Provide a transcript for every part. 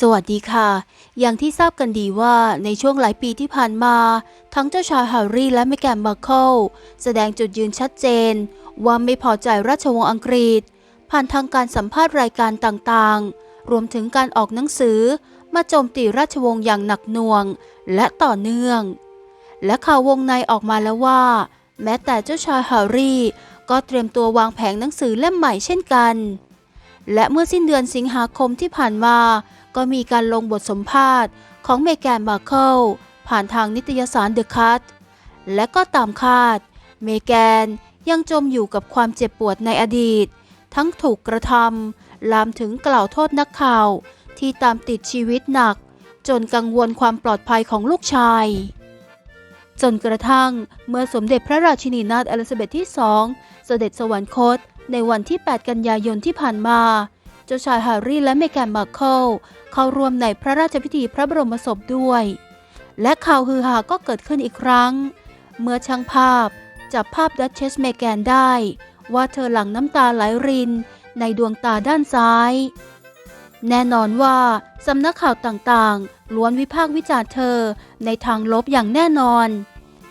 สวัสดีค่ะ อย่างที่ทราบกันดีว่าในช่วงหลายปีที่ผ่านมา ทั้งเจ้าชายแฮร์รี่และแมแกนมาร์เคิลแสดงจุดยืนชัดเจน ว่าไม่พอใจราชวงศ์อังกฤษ ผ่านทางการสัมภาษณ์รายการต่างๆ รวมถึงการออกหนังสือ มาโจมตีราชวงศ์อย่างหนักหน่วง และต่อเนื่อง และข่าววงในออกมาแล้วว่า แม้แต่เจ้าชายแฮร์รี่ ก็เตรียมตัววางแผงหนังสือเล่มใหม่เช่นกัน และเมื่อสิ้นเดือนสิงหาคมที่ผ่านมา ก็มีการลงบทสัมภาษณ์ของเมแกนมาเคิลผ่านทางนิตยสารเดอะคัตและก็ตามคาด เมแกนยังจมอยู่กับความเจ็บปวดในอดีต ทั้งถูกกระทำลามถึงกล่าวโทษนักข่าว ที่ตามติดชีวิตหนัก จนกังวลความปลอดภัยของลูกชาย จนกระทั่งเมื่อสมเด็จพระราชินีนาถอลิซาเบธที่สองเสด็จสวรรคตในวันที่ 8 กันยายนที่ผ่านมา เจ้าชายแฮร์รี่และเมแกนมาร์เคิลเข้าร่วมในพระราชพิธีพระบรมศพด้วย และข่าวฮือฮาก็เกิดขึ้นอีกครั้ง เมื่อช่างภาพจับภาพดัชเชสเมแกนได้ ว่าเธอหลั่งน้ำตาไหลรินในดวงตาด้านซ้าย แน่นอนว่าสำนักข่าวต่างๆ ล้วนวิพากษ์วิจารณ์เธอในทางลบอย่างแน่นอน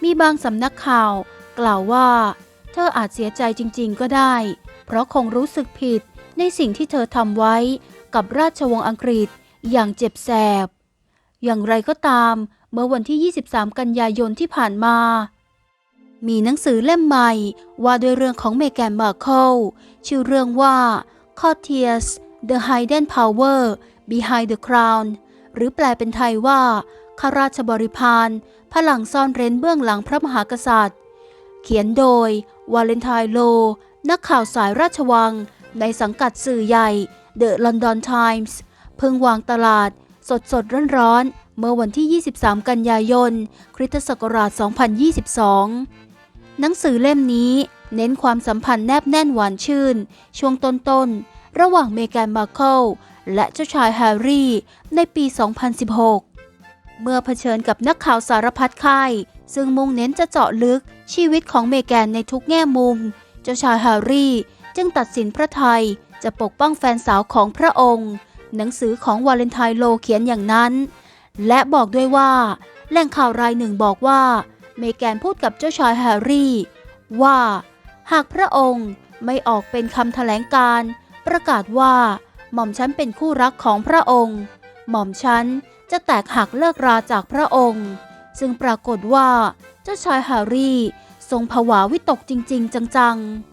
มีบางสำนักข่าว กล่าวว่า เธออาจเสียใจจริงๆก็ได้ เพราะคงรู้สึกผิด ในสิ่งที่เธอทำไว้กับราชวงศ์อังกฤษอย่างเจ็บแสบ อย่างไรก็ตาม เมื่อวันที่ 23 กันยายนที่ผ่านมา มีหนังสือเล่มใหม่ว่าด้วยเรื่องของเมแกนมาร์เคิลชื่อเรื่องว่า Courtiers The Hidden Power Behind the Crown หรือแปลเป็นไทยว่าข้าราชบริพารพลังซ่อนเร้นเบื้องหลังพระมหากษัตริย์ เขียนโดยวาเลนไทน์โล นักข่าวสายราชวัง ในสังกัดสื่อใหญ่ The London Times เพิ่งวางตลาด สดสดร้อนร้อนๆเมื่อวันที่ 23 กันยายน คริสตศักราช 2022 หนังสือเล่มนี้เน้นความสัมพันธ์แนบแน่นหวานชื่น ช่วงต้นๆ ระหว่างเมแกนมาร์เคิลและเจ้าชายแฮร์รี่ในปี 2016 เมื่อเผชิญกับนักข่าวสารพัดค่าย ซึ่งมุ่งเน้นจะเจาะลึกชีวิตของเมแกนในทุกแง่มุม เจ้าชายแฮร์รี่ จึงตัดสินพระไทยจะปกป้องแฟนสาวของพระองค์ หนังสือของวาเลนไทน์โลเขียนอย่างนั้น และบอกด้วยว่าแหล่งข่าวรายหนึ่งบอกว่า เมแกนพูดกับเจ้าชายแฮร์รี่ ว่า หากพระองค์ไม่ออกเป็นคำแถลงการ ประกาศว่าหม่อมฉันเป็นคู่รักของพระองค์ หม่อมฉันจะแตกหักเลิกราจากพระองค์ ซึ่งปรากฏว่า เจ้าชายแฮร์รี่ ทรงผวาวิตกจริง ๆ จังๆ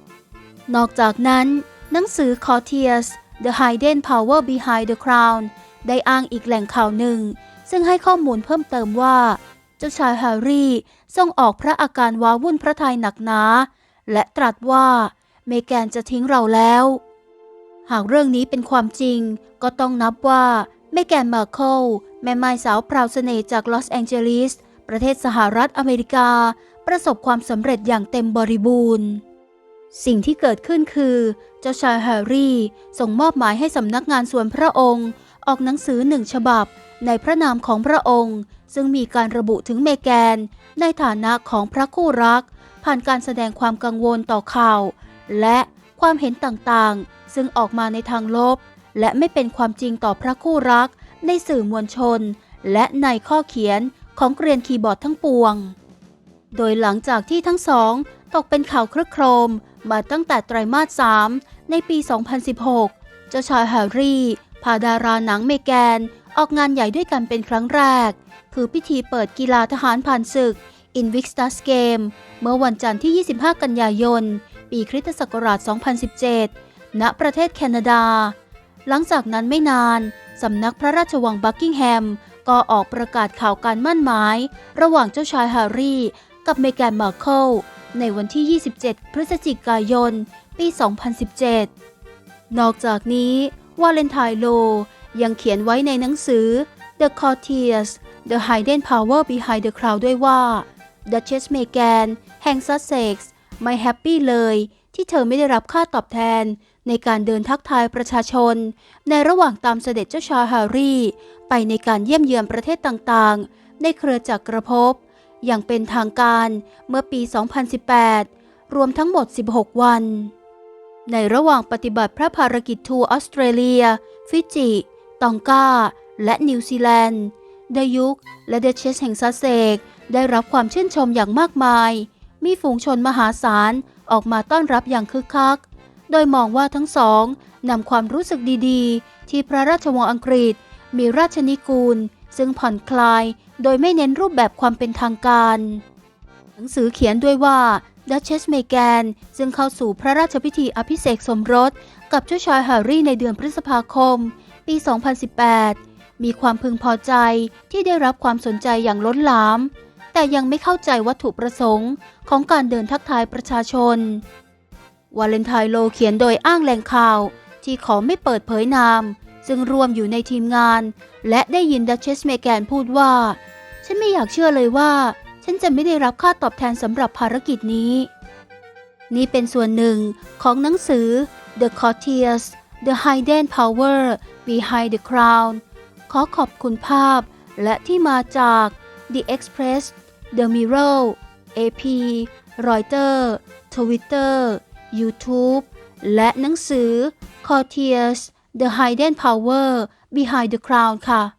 นอกจากนั้น หนังสือ Courtiers The Hidden Power Behind the Crown ได้อ้างอีกแหล่งข่าวหนึ่ง ซึ่งให้ข้อมูลเพิ่มเติมว่า เจ้าชายแฮร์รี่ทรงออกพระอาการว้าวุ่นพระทัยหนักหนา และตรัสว่าเมแกนจะทิ้งเราแล้ว หากเรื่องนี้เป็นความจริง ก็ต้องนับว่าเมแกนมาร์เคิลแม่ไม้สาวพราวเสน่ห์จากลอสแองเจลิสประเทศสหรัฐอเมริกา ประสบความสำเร็จอย่างเต็มบริบูรณ์ สิ่งที่เกิดขึ้นคือ เจ้าชายแฮร์รี่ส่งมอบหมายให้สำนักงานส่วนพระองค์ ออกหนังสือหนึ่งฉบับ ในพระนามของพระองค์ ซึ่งมีการระบุถึงเมแกน ในฐานะของพระคู่รัก ผ่านการแสดงความกังวลต่อข่าว และความเห็นต่างๆ ซึ่งออกมาในทางลบ และไม่เป็นความจริงต่อพระคู่รัก ในสื่อมวลชน และในข้อเขียนของเกรียนคีย์บอร์ดทั้งปวง โดยหลังจากที่ทั้งสองตกเป็นข่าวครึกโครม มาตั้งแต่ไตรมาส 3 ในปี 2016 เจ้าชายแฮร์รี่พาดาราหนังเมแกน ออกงานใหญ่ด้วยกันเป็นครั้งแรก คือพิธีเปิดกีฬาทหารผ่านศึก Invictus Game เมื่อวันจันทร์ที่ 25 กันยายน ปีคริสตศักราช 2017 ณ ประเทศแคนาดา หลังจากนั้นไม่นาน สำนักพระราชวังบักกิงแฮม ก็ออกประกาศข่าวการมั่นหมาย ระหว่างเจ้าชายแฮร์รี่ กับเมแกนมาร์เคิล ในวันที่ 27 พฤศจิกายน ปี 2017 นอกจากนี้วาเลนไทน์โลยังเขียนไว้ในหนังสือ The Courtiers The Hidden Power Behind the Crown ด้วยว่า Duchess Meghan แห่งซัสเซ็กซ์ไม่แฮปปี้เลยที่เธอไม่ได้รับค่าตอบแทนในการเดินทักทายประชาชน ในระหว่างตามเสด็จเจ้าชายแฮร์รี่ ไปในการเยี่ยมเยือนประเทศต่างๆ ในเครือจักรภพ อย่างเป็นทางการเมื่อปี 2018 รวมทั้งหมด 16 วัน ในระหว่างปฏิบัติพระภารกิจทัวร์ออสเตรเลีย ฟิจิ ตองกา และนิวซีแลนด์ดยุกและเดชเชสแห่งซัสเซก ได้รับความชื่นชมอย่างมากมาย มีฝูงชนมหาศาลออกมาต้อนรับอย่างคึกคัก โดยมองว่าทั้งสองนำความรู้สึกดีๆ ที่พระราชวงศ์อังกฤษ มีราชนิกูล ซึ่งผ่อนคลายโดยไม่เน้นรูปแบบความเป็นทางการ หนังสือเขียนด้วยว่าดัชเชสเมแกนซึ่งเข้าสู่พระราชพิธีอภิเษกสมรส กับเจ้าชายแฮร์รี่ในเดือนพฤษภาคม ปี 2018 มีความพึงพอใจที่ได้รับความสนใจอย่างล้นหลาม แต่ยังไม่เข้าใจวัตถุประสงค์ของการเดินทักทายประชาชน วาเลนไทน์โลเขียนโดยอ้างแหล่งข่าว ที่ขอไม่เปิดเผยนาม ซึ่งรวมอยู่ในทีมงาน และได้ยินดัชเชสเมแกนพูดว่า ฉันไม่อยากเชื่อเลยว่า ฉันจะไม่ได้รับค่าตอบแทนสำหรับภารกิจนี้ นี่เป็นส่วนหนึ่งของหนังสือ The Courtiers The Hidden Power Behind the Crown ขอขอบคุณภาพและที่มาจาก The Express The Mirror AP Reuters Twitter YouTube และหนังสือ Courtiers The Hidden Power Behind the Crown ค่ะ